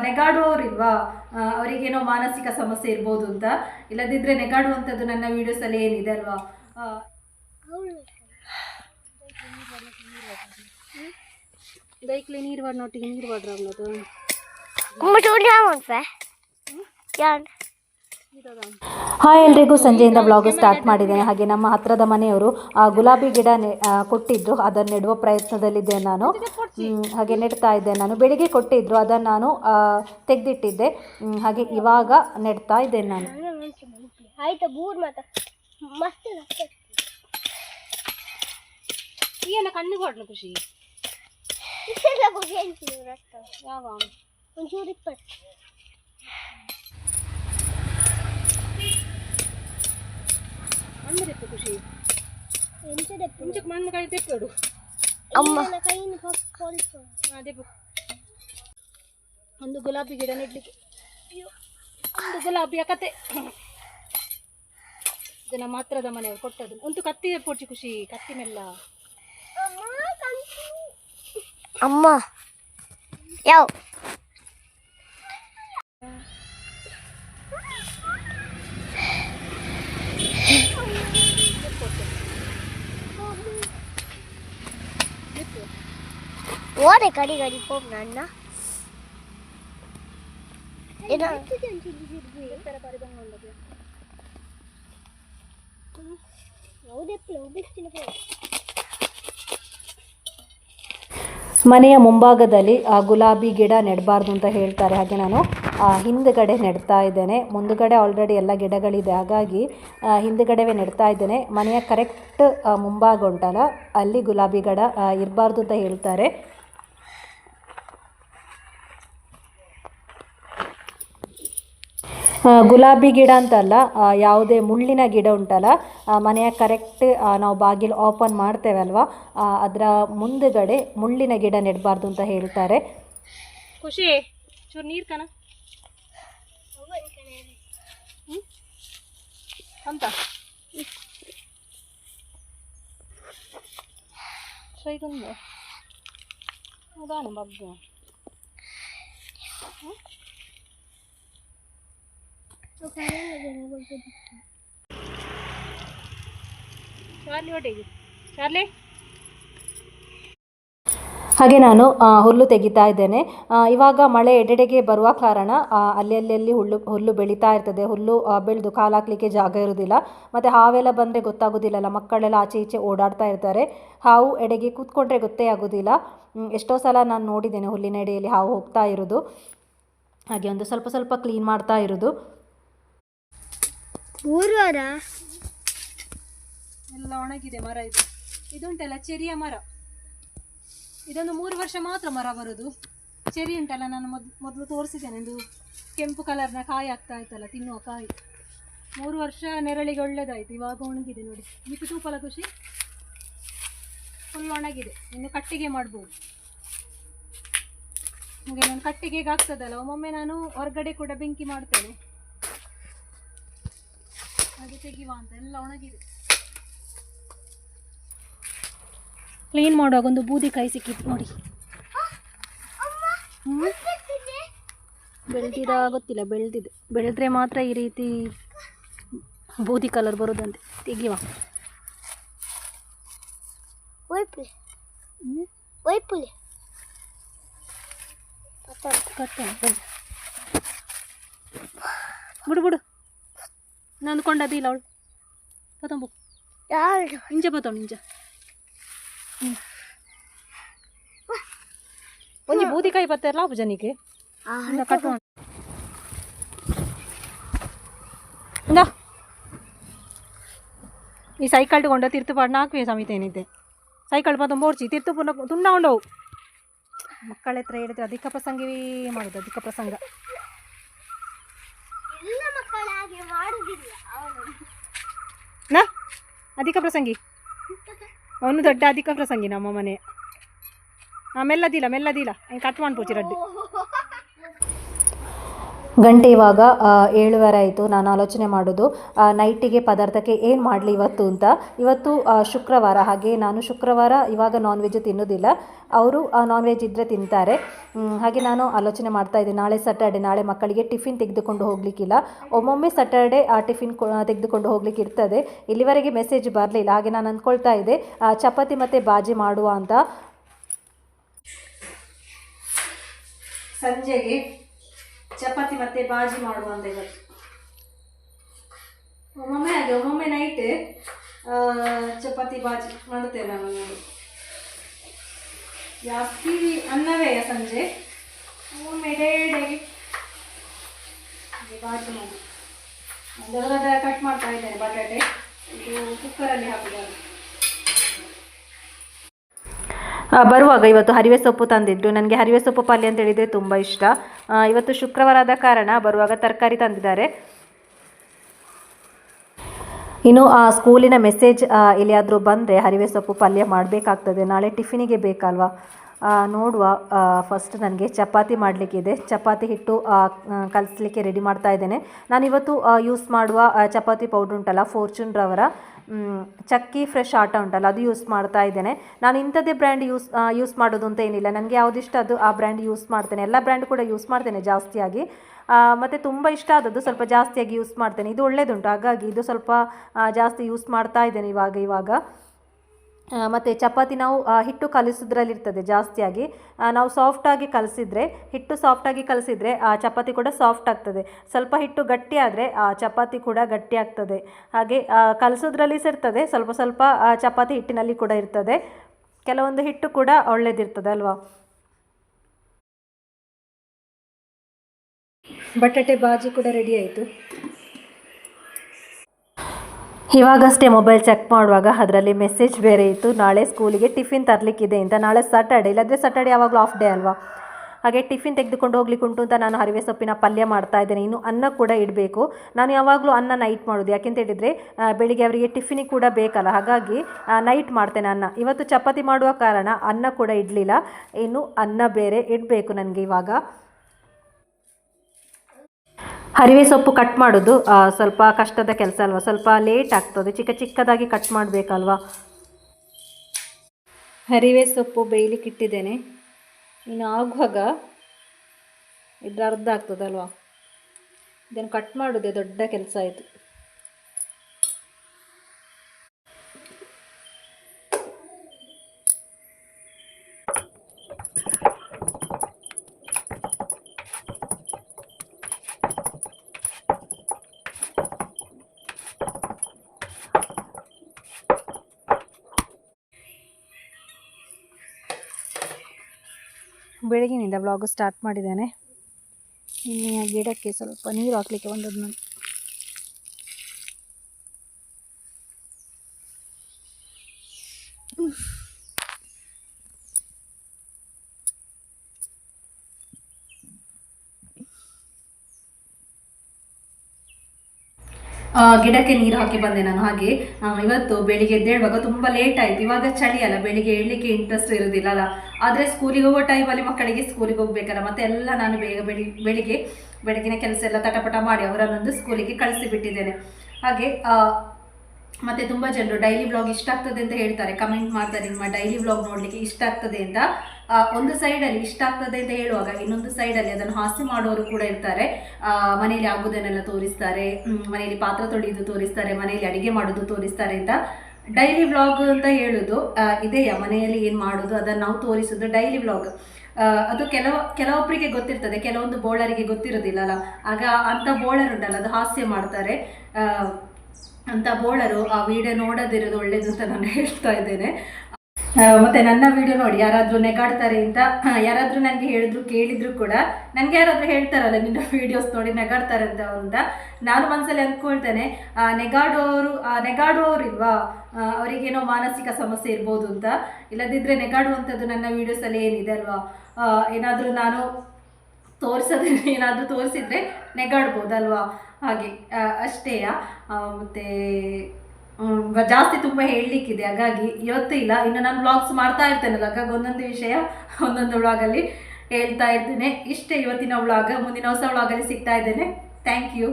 ನೆಗಾಡುವವರಿಲ್ವಾ ಅವರಿಗೇನೋ ಮಾನಸಿಕ ಸಮಸ್ಯೆ ಇರ್ಬೋದು ಅಂತ. ಇಲ್ಲದಿದ್ದರೆ ನೆಗಾಡುವಂಥದ್ದು ನನ್ನ ವಿಡಿಯೋಸಲ್ಲಿ ಏನಿದೆ ಅಲ್ವಾ? ಬೈಕ್ಲಿ ದೈಕ್ಲೆ ನೀರು ಬಾಡ್ ನೋಟಿಗೆ ನೀರು ಬಾಡ್ರ ಹಾಯ್ ಎಲ್ರಿಗೂ ಸಂಜೆಯಿಂದ ಬ್ಲಾಗ್ ಸ್ಟಾರ್ಟ್ ಮಾಡಿದ್ದೇನೆ. ಹಾಗೆ ನಮ್ಮ ಹತ್ರದ ಮನೆಯವರು ಆ, ಗುಲಾಬಿ ಗಿಡ ಕೊಟ್ಟಿದ್ದರು ಅದನ್ನು ನೆಡುವ ಪ್ರಯತ್ನದಲ್ಲಿದ್ದೆ ನಾನು. ಹಾಗೆ ನೆಡ್ತಾ ಇದ್ದೆ ನಾನು. ಬೆಳಿಗ್ಗೆ ಕೊಟ್ಟಿದ್ದರು ಅದನ್ನು ನಾನು ತೆಗೆದಿಟ್ಟಿದ್ದೆ. ಹಾಗೆ ಇವಾಗ ನೆಡ್ತಾ ಇದ್ದೆ ನಾನು. ಕಣ್ಣು ಯಾವ ಒಂಚೂರು ಇಪ್ಪತ್ತು. ತೆಕ್ಕೊಡು ಅಮ್ಮ. ಕೈಯಿಂದ ಹೊಲ್ಸು. ಅದೇ ಬು- ಒಂದು ಗುಲಾಬಿ ಗಿಡ ನೆಡ್ಲಿಕ್ಕೆ. ಒಂದು ಗುಲಾಬಿಯ ಕತೆ ಇದು ಮಾತ್ರದ ಹತ್ರದ ಮನೆಯವರು ಕೊಟ್ಟದ್ದು. ಒಂದು ಕತ್ತಿ ಪೋಚಿ ಖುಷಿ ಕತ್ತಿ ಮೆಲ್ಲ. ಅಮ್ಮ. ಯಾವ? ಓಡೆ ಕಡಿ ಕಡಿ ಹೋಗ್ ನನ್ನ ಏನ ಮನೆಯ ಮುಂಭಾಗದಲ್ಲಿ ಆ ಗುಲಾಬಿ ಗಿಡ ನೆಡಬಾರ್ದು ಅಂತ ಹೇಳ್ತಾರೆ. ಹಾಗೆ ನಾನು ಹಿಂದುಗಡೆ ಹಿಂದ್ಗಡೆ ನೆಡ್ತಾ ಇದ್ದೇನೆ. ಮುಂದುಗಡೆ ಆಲ್ರೆಡಿ ಎಲ್ಲ ಗಿಡಗಳಿದೆ. ಹಾಗಾಗಿ ಹಿಂದುಗಡೆವೇ ಹಿಂದ್ಗಡೆವೇ ನೆಡ್ತಾ ಇದ್ದೇನೆ. ಮನೆಯ ಕರೆಕ್ಟ್ ಮುಂಭಾಗ ಉಂಟಲ್ಲ ಅಲ್ಲಿ ಗುಲಾಬಿ ಗಿಡ ಇರಬಾರ್ದು ಅಂತ ಹೇಳ್ತಾರೆ. ಗುಲಾಬಿ ಗಿಡ ಅಂತಲ್ಲ ಯಾವುದೇ ಮುಳ್ಳಿನ ಗಿಡ ಉಂಟಲ್ಲ ಮನೆಯ ಕರೆಕ್ಟ್ ನಾವು ಬಾಗಿಲು ಓಪನ್ ಮಾಡ್ತೇವೆ ಅಲ್ವಾ? ಅದರ ಮುಂದುಗಡೆ ಮುಳ್ಳಿನ ಗಿಡ ನೆಡಬಾರ್ದು ಅಂತ ಹೇಳ್ತಾರೆ. ಖುಷಿ. ಚೂರು ನೀರು ಕಣ? ಅಂತ. ಇದೊಂದು ಬಗ್ಗು ಹಾಗೆ ನಾನು ಹುಲ್ಲು ತೆಗಿತಾ ಇದ್ದೇನೆ. ಇವಾಗ ಮಳೆ ಎಡೆಡೆಗೆ ಬರುವ ಕಾರಣ ಅಲ್ಲಿ ಅಲ್ಲಿ ಹುಲ್ಲು ಹುಲ್ಲು ಬೆಳೀತಾ ಇರ್ತದೆ. ಹುಲ್ಲು ಬೆಳೆದು ಕಾಲಾಕ್ಲಿಕ್ಕೆ ಜಾಗ ಇರುವುದಿಲ್ಲ. ಮತ್ತು ಹಾವೆಲ್ಲ ಬಂದರೆ ಗೊತ್ತಾಗೋದಿಲ್ಲಲ್ಲ ಮಕ್ಕಳೆಲ್ಲ ಆಚೆ ಈಚೆ ಓಡಾಡ್ತಾ ಇರ್ತಾರೆ. ಹಾವು ಎಡೆಗೆ ಕೂತ್ಕೊಂಡ್ರೆ ಗೊತ್ತೇ ಆಗೋದಿಲ್ಲ ಎಷ್ಟೋ ಸಲ ನಾನು ನೋಡಿದ್ದೇನೆ ಹುಲ್ಲಿನ ಎಡೆಯಲ್ಲಿ ಹಾವು ಹೋಗ್ತಾ ಇರೋದು ಹಾಗೆ ಒಂದು ಸ್ವಲ್ಪ ಸ್ವಲ್ಪ ಕ್ಲೀನ್ ಮಾಡ್ತಾ ಇರೋದು ಗುರುವಾರ ಎಲ್ಲ ಒಣಗಿದೆ ಮರ ಇದು. ಇದುಂಟಲ್ಲ ಚೆರಿಯ ಮರ. ಇದೊಂದು ಮೂರು ವರ್ಷ ಮಾತ್ರ ಮರ ಬರೋದು. ಚೆರಿ ಉಂಟಲ್ಲ, ನಾನು ಮೊದ್, ಮೊದಲು ತೋರಿಸಿದ್ದೇನೆ. ಇದು ಕೆಂಪು ಕಲರ್ನ ಕಾಯಿ ಆಗ್ತಾ ಇತ್ತಲ್ಲ, ತಿನ್ನುವ ಕಾಯಿ. ಮೂರು ವರ್ಷ ನೆರಳಿಗೆ ಒಳ್ಳೆದಾಯ್ತು. ಇವಾಗ ಒಣಗಿದೆ ನೋಡಿ. ಮಿಕ್ಕು ತೂಪಲ ಖುಷಿ. ಫುಲ್ ಒಣಗಿದೆ. ಇನ್ನು ಕಟ್ಟಿಗೆ ಮಾಡ್ಬೋದು. ಹಾಗೆ ನಾನು ಕಟ್ಟಿಗೆಗೆ ಆಗ್ತದಲ್ಲ, ಒಮ್ಮೊಮ್ಮೆ ನಾನು ಹೊರಗಡೆ ಕೂಡ ಬೆಂಕಿ ಮಾಡ್ತೇನೆ. ಹಾಗೆ ತೆಗಿವ ಅಂತ ಎಲ್ಲ ಒಣಗಿದೆ. ಕ್ಲೀನ್ ಮಾಡುವಾಗ ಒಂದು ಬೂದಿ ಕೈ ಸಿಕ್ಕಿತ್ತು ನೋಡಿ. ಬೆಳೆದಿದ. ಗೊತ್ತಿಲ್ಲ ಬೆಳೆದಿದೆ. ಬೆಳೆದ್ರೆ ಮಾತ್ರ ಈ ರೀತಿ ಬೂದಿ ಕಲರ್ ಬರೋದಂತೆ. ತೆಗಿವ ಬಿಡು ಬಿಡು. ನಾನು ಕೊಂಡದಿಲ್ಲ ಅವಳು. ಪತಂಬು ಯಾರು? ಇಂಜ ಪತವ್ ಇಂಜ ಒಂಜಿ ಬೂದಿಕಾಯಿ ಪತ್ತಾರಲ್ಲ ಅಪ್ಪು ಜನಿಗೆ ಕಟ್ ಇಂದ. ಈ ಸೈಕಲ್ ಕೊಂಡ ತಿರ್ತು ಪಾಡ್ ನಾಲ್ಕು ಸಮಿತ ಏನಿದೆ. ಸೈಕಲ್ ಬಂದು ಮೋರ್ಚಿ ತಿರ್ತು ಪುನಃ ತುಂಡ ಉಂಡವು. ಮಕ್ಕಳ ಹತ್ರ ಹೇಳಿದ್ರೆ ಅಧಿಕ ಪ್ರಸಂಗವೇ ಮಾಡೋದು ಅಧಿಕ ಪ್ರಸಂಗ ಎಲ್ಲ ಮಕ್ಕಳು ಹಾಗೆ ಮಾಡುದಿಲ್ಲ ಅವನು ನಾ? ಅಧಿಕ ಪ್ರಸಂಗಿ. ಅವನು ದೊಡ್ಡ ಅಧಿಕ ಪ್ರಸಂಗಿ ನಮ್ಮ ಮನೆ. ಹಾಂ ಮೆಲ್ಲದಿಲ್ಲ ಮೆಲ್ಲದಿಲ್ಲ. ಹಿಂಗೆ ಕಟ್ ಮಾಡ್ಬೋಚಿ ರಡ್ಡು. ಗಂಟೆ ಇವಾಗ ಏಳುವರೆ ಆಯಿತು. ನಾನು ಆಲೋಚನೆ ಮಾಡೋದು ನೈಟಿಗೆ ಪದಾರ್ಥಕ್ಕೆ ಏನು ಮಾಡಲಿ ಇವತ್ತು ಅಂತ. ಇವತ್ತು ಶುಕ್ರವಾರ, ಹಾಗೆ ನಾನು ಶುಕ್ರವಾರ ಇವಾಗ ನಾನ್ ವೆಜ್ ತಿನ್ನೋದಿಲ್ಲ. ಅವರು ನಾನ್ ವೆಜ್ ಇದ್ದರೆ ತಿಂತಾರೆ. ಹಾಗೆ ನಾನು ಆಲೋಚನೆ ಮಾಡ್ತಾ ಇದ್ದೆ ನಾಳೆ ಸ್ಯಾಟರ್ಡೆ ನಾಳೆ ಮಕ್ಕಳಿಗೆ ಟಿಫಿನ್ ತೆಗೆದುಕೊಂಡು ಹೋಗಲಿಕ್ಕಿಲ್ಲ. ಒಮ್ಮೊಮ್ಮೆ ಸ್ಯಾಟರ್ಡೆ ಆ ಟಿಫಿನ್ ತೆಗೆದುಕೊಂಡು ಹೋಗ್ಲಿಕ್ಕೆ ಇರ್ತದೆ. ಇಲ್ಲಿವರೆಗೆ ಮೆಸೇಜ್ ಬರಲಿಲ್ಲ. ಹಾಗೆ ನಾನು ಅಂದ್ಕೊಳ್ತಾ ಇದ್ದೆ ಚಪಾತಿ ಮತ್ತು ಬಾಜಿ ಮಾಡುವ ಅಂತ. ಸಂಜೆಗೆ ಚಪಾತಿ ಮತ್ತೆ ಬಾಜಿ ಮಾಡುವ ಅಂತ ಇವತ್ತು. ಒಮ್ಮೊಮ್ಮೆ ಹಾಗೆ, ಒಮ್ಮೊಮ್ಮೆ ನೈಟ್ ಚಪಾತಿ ಬಾಜಿ ಮಾಡುತ್ತೇವೆ ನಾನು. ಜಾಸ್ತಿ ಅನ್ನವೇ ಸಂಜೆ. ಒಮ್ಮೊಮ್ಮೆ ಹಾಗೆ ಬಾಜಿ ಮಾಡಿ ಒಂದೆಲ್ಲದ ಕಟ್ ಮಾಡ್ತಾ ಇದ್ದೇನೆ ಬಟಾಟೆ. ಇದು ಕುಕ್ಕರಲ್ಲಿ ಹಾಕಿದ್ದಾರೆ ಆ, ಬರುವಾಗ ಇವತ್ತು ಹರಿವೆ ಸೊಪ್ಪು ತಂದಿದ್ದು. ನನಗೆ ಹರಿವೆ ಸೊಪ್ಪು ಪಲ್ಯ ಅಂತ ಹೇಳಿದರೆ ತುಂಬ ಇಷ್ಟ. ಇವತ್ತು ಶುಕ್ರವಾರ ಆದ ಕಾರಣ ಬರುವಾಗ ತರಕಾರಿ ತಂದಿದ್ದಾರೆ. ಇನ್ನು, ಆ, ಸ್ಕೂಲಿನ ಮೆಸೇಜ್ ಎಲ್ಲಿಯಾದರೂ ಬಂದರೆ ಹರಿವೆ ಸೊಪ್ಪು ಪಲ್ಯ ಮಾಡಬೇಕಾಗ್ತದೆ. ನಾಳೆ ಟಿಫಿನಿಗೆ ಬೇಕಲ್ವಾ? ನೋಡುವ. ಫಸ್ಟ್ ನನಗೆ ಚಪಾತಿ ಮಾಡಲಿಕ್ಕಿದೆ. ಚಪಾತಿ ಹಿಟ್ಟು ಕಲಿಸ್ಲಿಕ್ಕೆ ರೆಡಿ ಮಾಡ್ತಾ ಇದ್ದೇನೆ. ನಾನಿವತ್ತು ಯೂಸ್ ಮಾಡುವ ಚಪಾತಿ ಪೌಡ್ರ್ ಉಂಟಲ್ಲ ಫೋರ್ಚುನ್ ರವರ. ಚಕ್ಕಿ ಫ್ರೆಶ್ ಆಟ ಉಂಟಲ್ಲ, ಅದು ಯೂಸ್ ಮಾಡ್ತಾ ಇದ್ದೇನೆ. ನಾನು ಇಂಥದ್ದೇ ಬ್ರ್ಯಾಂಡ್ ಯೂಸ್ ಯೂಸ್ ಮಾಡೋದು ಅಂತ ಏನಿಲ್ಲ. ನನಗೆ ಯಾವುದಿಷ್ಟ ಅದು ಆ ಬ್ರ್ಯಾಂಡ್ ಯೂಸ್ ಮಾಡ್ತೇನೆ. ಎಲ್ಲ ಬ್ರ್ಯಾಂಡ್ ಕೂಡ ಯೂಸ್ ಮಾಡ್ತೇನೆ ಜಾಸ್ತಿಯಾಗಿ. ಮತ್ತು ತುಂಬ ಇಷ್ಟ ಆದದ್ದು ಸ್ವಲ್ಪ ಜಾಸ್ತಿಯಾಗಿ ಯೂಸ್ ಮಾಡ್ತೇನೆ. ಇದು ಒಳ್ಳೆಯದುಂಟು ಹಾಗಾಗಿ ಇದು ಸ್ವಲ್ಪ ಜಾಸ್ತಿ ಯೂಸ್ ಮಾಡ್ತಾ ಇದ್ದೇನೆ ಇವಾಗ ಇವಾಗ. ಮತ್ತು ಚಪಾತಿ ನಾವು ಹಿಟ್ಟು ಕಲಿಸೋದ್ರಲ್ಲಿರ್ತದೆ ಜಾಸ್ತಿಯಾಗಿ. ನಾವು ಸಾಫ್ಟಾಗಿ ಕಲಸಿದ್ರೆ, ಹಿಟ್ಟು ಸಾಫ್ಟಾಗಿ ಕಲಸಿದ್ರೆ, ಆ, ಚಪಾತಿ ಕೂಡ ಸಾಫ್ಟ್ ಆಗ್ತದೆ. ಸ್ವಲ್ಪ ಹಿಟ್ಟು ಗಟ್ಟಿ ಆದರೆ, ಆ, ಚಪಾತಿ ಕೂಡ ಗಟ್ಟಿ ಆಗ್ತದೆ. ಹಾಗೆ ಕಲಿಸೋದ್ರಲ್ಲಿ ಇರ್ತದೆ. ಸ್ವಲ್ಪ ಸ್ವಲ್ಪ ಚಪಾತಿ ಹಿಟ್ಟಿನಲ್ಲಿ ಕೂಡ ಇರ್ತದೆ. ಕೆಲವೊಂದು ಹಿಟ್ಟು ಕೂಡ ಒಳ್ಳೇದಿರ್ತದೆ ಅಲ್ವಾ? ಬಟಾಟೆ ಬಾಜಿ ಕೂಡ ರೆಡಿ ಆಯಿತು. ಇವಾಗಷ್ಟೇ ಮೊಬೈಲ್ ಚೆಕ್ ಮಾಡುವಾಗ ಅದರಲ್ಲಿ ಮೆಸೇಜ್ ಬೇರೆ ಇತ್ತು. ನಾಳೆ ಸ್ಕೂಲಿಗೆ ಟಿಫಿನ್ ತರಲಿಕ್ಕಿದೆ ಅಂತ. ನಾಳೆ ಸ್ಯಾಟರ್ಡೆ ಇಲ್ಲಾಂದರೆ ಸ್ಯಾಟರ್ಡೆ ಯಾವಾಗಲೂ ಆಫ್ ಡೇ ಅಲ್ವಾ? ಹಾಗೆ ಟಿಫಿನ್ ತೆಗೆದುಕೊಂಡು ಹೋಗ್ಲಿಕ್ಕೆ ಉಂಟು ಅಂತ ನಾನು ಹರಿವೆ ಸೊಪ್ಪಿನ ಪಲ್ಯ ಮಾಡ್ತಾ ಇದ್ದೇನೆ. ಇನ್ನು ಅನ್ನ ಕೂಡ ಇಡಬೇಕು. ನಾನು ಯಾವಾಗಲೂ ಅನ್ನ ನೈಟ್ ಮಾಡೋದು. ಯಾಕೆಂತ ಹೇಳಿದರೆ ಬೆಳಿಗ್ಗೆ ಅವರಿಗೆ ಟಿಫಿನಿಗೆ ಕೂಡ ಬೇಕಲ್ಲ. ಹಾಗಾಗಿ ನೈಟ್ ಮಾಡ್ತೇನೆ ಅನ್ನ. ಇವತ್ತು ಚಪಾತಿ ಮಾಡುವ ಕಾರಣ ಅನ್ನ ಕೂಡ ಇಡಲಿಲ್ಲ. ಇನ್ನು ಅನ್ನ ಬೇರೆ ಇಡಬೇಕು ನನಗೆ ಇವಾಗ. ಹರಿವೆ ಸೊಪ್ಪು ಕಟ್ ಮಾಡೋದು ಸ್ವಲ್ಪ ಕಷ್ಟದ ಕೆಲಸ ಅಲ್ವಾ? ಸ್ವಲ್ಪ ಲೇಟ್ ಆಗ್ತದೆ, ಚಿಕ್ಕ ಚಿಕ್ಕದಾಗಿ ಕಟ್ ಮಾಡಬೇಕಲ್ವಾ? ಹರಿವೆ ಸೊಪ್ಪು ಬೇಯಲಿಕ್ಕೆ ಇಟ್ಟಿದ್ದೇನೆ. ಇನ್ನು ಆಗುವಾಗ ಇದು ಅರ್ಧ ಆಗ್ತದಲ್ವಾ? ಇದನ್ನು ಕಟ್ ಮಾಡೋದೇ ದೊಡ್ಡ ಕೆಲಸ ಆಯಿತು ಬೆಳಗಿನಿಂದ ವ್ಲಾಗ್ ಸ್ಟಾರ್ಟ್ ಮಾಡಿದ್ದೇನೆ. ಇನ್ನು ಗಿಡಕ್ಕೆ ಸ್ವಲ್ಪ ನೀರು ಹಾಕಲಿಕ್ಕೆ ಬಂದದ್ದು ಗಿಡಕ್ಕೆ ನೀರು ಹಾಕಿ ಬಂದೆ ನಾನು. ಹಾಗೆ ಇವತ್ತು ಬೆಳಿಗ್ಗೆ ಎದ್ದೇಳುವಾಗ ತುಂಬ ಲೇಟ್ ಆಯ್ತು. ಇವಾಗ ಚಳಿ ಅಲ್ಲ, ಬೆಳಿಗ್ಗೆ ಹೇಳಲಿಕ್ಕೆ ಇಂಟ್ರೆಸ್ಟ್ ಇರೋದಿಲ್ಲ ಅಲ್ಲ. ಆದರೆ ಸ್ಕೂಲಿಗೆ ಹೋಗೋ ಟೈಮಲ್ಲಿ ಮಕ್ಕಳಿಗೆ ಸ್ಕೂಲಿಗೆ ಹೋಗ್ಬೇಕಲ್ಲ, ಮತ್ತೆ ಎಲ್ಲ ನಾನು ಬೇಗ ಬೆಳಿ, ಬೆಳಿಗ್ಗೆ ಬೆಳಗಿನ ಕೆಲಸ ಎಲ್ಲ ತಟಪಟ ಮಾಡಿ ಅವರನ್ನೊಂದು ಸ್ಕೂಲಿಗೆ ಕಳಿಸಿ ಬಿಟ್ಟಿದ್ದೇನೆ. ಹಾಗೆ ಮತ್ತೆ ತುಂಬ ಜನರು ಡೈಲಿ ಬ್ಲಾಗ್ ಇಷ್ಟ ಆಗ್ತದೆ ಅಂತ ಹೇಳ್ತಾರೆ. ಕಮೆಂಟ್ ಮಾಡ್ತಾರೆ, ನಿಮ್ಮ ಡೈಲಿ ಬ್ಲಾಗ್ ನೋಡಲಿಕ್ಕೆ ಇಷ್ಟ ಆಗ್ತದೆ ಅಂತ. ಒಂದು ಸೈಡಲ್ಲಿ ಇಷ್ಟ ಆಗ್ತದೆ ಅಂತ ಹೇಳುವಾಗ ಇನ್ನೊಂದು ಸೈಡಲ್ಲಿ ಅದನ್ನು ಹಾಸ್ಯ ಮಾಡುವವರು ಕೂಡ ಇರ್ತಾರೆ. ಮನೆಯಲ್ಲಿ ಆಗುವುದನ್ನೆಲ್ಲ ತೋರಿಸ್ತಾರೆ ಮನೆಯಲ್ಲಿ ಪಾತ್ರ ತೊಳೆಯೋದು ತೋರಿಸ್ತಾರೆ, ಮನೆಯಲ್ಲಿ ಅಡಿಗೆ ಮಾಡೋದು ತೋರಿಸ್ತಾರೆ ಅಂತ. ಡೈಲಿ ವ್ಲಾಗ್ ಅಂತ ಹೇಳೋದು ಇದೆಯ? ಮನೆಯಲ್ಲಿ ಏನು ಮಾಡೋದು? ಅದನ್ನು ನಾವು ತೋರಿಸೋದು ಡೈಲಿ ವ್ಲಾಗ್ ಅದು ಕೆಲವು ಕೆಲವೊಬ್ಬರಿಗೆ ಗೊತ್ತಿರ್ತದೆ, ಕೆಲವೊಂದು ಬೋಳರಿಗೆ ಗೊತ್ತಿರೋದಿಲ್ಲ ಅಲ್ಲ ಆಗ ಅಂಥ ಬೋಳರ್ ಉಂಟಲ್ಲ, ಅದು ಹಾಸ್ಯ ಮಾಡ್ತಾರೆ. ಅಂತ ಬೋಳರು ಆ ವಿಡಿಯೋ ನೋಡದಿರೋದು ಒಳ್ಳೇದು ಅಂತ ನಾನು ಹೇಳ್ತಾ ಇದ್ದೇನೆ. ಮತ್ತೆ ನನ್ನ ವಿಡಿಯೋ ನೋಡಿ, ಯಾರಾದರೂ ನೆಗಾಡ್ತಾರೆ ಅಂತ ಯಾರಾದರೂ ನನಗೆ ಹೇಳಿದ್ರು, ಕೇಳಿದ್ರು ಕೂಡ, ನನಗೆ ಯಾರಾದರೂ ಹೇಳ್ತಾರಲ್ಲ, ನಿನ್ನ ವಿಡಿಯೋಸ್ ನೋಡಿ ನೆಗಾಡ್ತಾರೆ ಅಂತ ಅಂತ, ನಾನು ಮನಸ್ಸಲ್ಲಿ ಅಂದ್ಕೊಳ್ತೇನೆ ನೆಗಾಡೋರು ನೆಗಾಡುವವರು ಇಲ್ವಾ ಅವರಿಗೇನೋ ಮಾನಸಿಕ ಸಮಸ್ಯೆ ಇರ್ಬೋದು ಅಂತ. ಇಲ್ಲದಿದ್ದರೆ ನೆಗಾಡುವಂಥದ್ದು ನನ್ನ ವೀಡಿಯೋಸಲ್ಲಿ ಏನಿದೆ ಅಲ್ವಾ? ಏನಾದರೂ ನಾನು ತೋರಿಸೋದು, ಏನಾದರೂ ತೋರಿಸಿದ್ರೆ ನೆಗಾಡ್ಬೋದಲ್ವಾ? ಹಾಗೆ ಅಷ್ಟೇ ಅಷ್ಟೇಯ? ಮತ್ತೆ ಜಾಸ್ತಿ ತುಂಬ ಹೇಳಲಿಕ್ಕಿದೆ. ಹಾಗಾಗಿ ಇವತ್ತು ಇಲ್ಲ, ಇನ್ನು ನಾನು ವ್ಲಾಗ್ಸ್ ಮಾಡ್ತಾ ಇರ್ತೇನಲ್ಲ, ಹಾಗಾಗಿ ಒಂದೊಂದು ವಿಷಯ, ಒಂದೊಂದು ವ್ಲಾಗಲ್ಲಿ ಹೇಳ್ತಾ ಇರ್ತೇನೆ. ಇಷ್ಟೇ ಇವತ್ತಿನ ವ್ಲಾಗ್ ಮುಂದಿನ ಹೊಸ ವ್ಲಾಗಲ್ಲಿ ಸಿಗ್ತಾ ಇದ್ದೇನೆ. Thank you